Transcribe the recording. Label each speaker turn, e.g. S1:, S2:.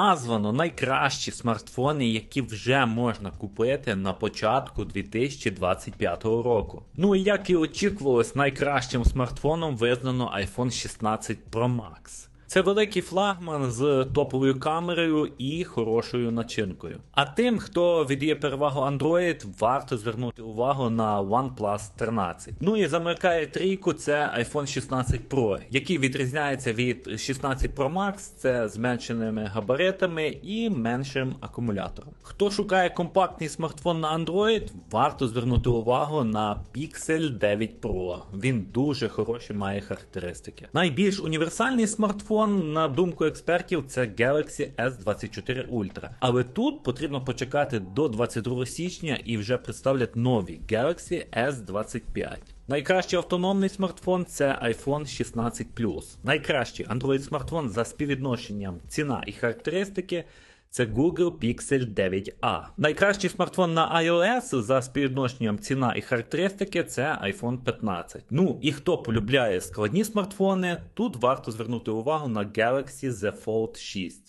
S1: названо найкращі смартфони, які вже можна купити на початку 2025 року. Ну і як і очікувалось, найкращим смартфоном визнано iPhone 16 Pro Max. Це великий флагман з топовою камерою і хорошою начинкою. А тим, хто віддає перевагу Android, варто звернути увагу на OnePlus 13. Ну і замикає трійку це iPhone 16 Pro, який відрізняється від 16 Pro Max, це зменшеними габаритами і меншим акумулятором. Хто шукає компактний смартфон на Android, варто звернути увагу на Pixel 9 Pro. Він дуже хороші має характеристики. Найбільш універсальний смартфон, на думку експертів, це Galaxy S24 Ultra. Але тут потрібно почекати до 22 січня і вже представлять нові Galaxy S25. Найкращий автономний смартфон це iPhone 16 Plus. Найкращий Android смартфон за співвідношенням ціна і характеристики. Це Google Pixel 9a. Найкращий смартфон на iOS за співвідношенням ціна і характеристики це iPhone 15. Ну і хто полюбляє складні смартфони, тут варто звернути увагу на Galaxy Z Fold 6.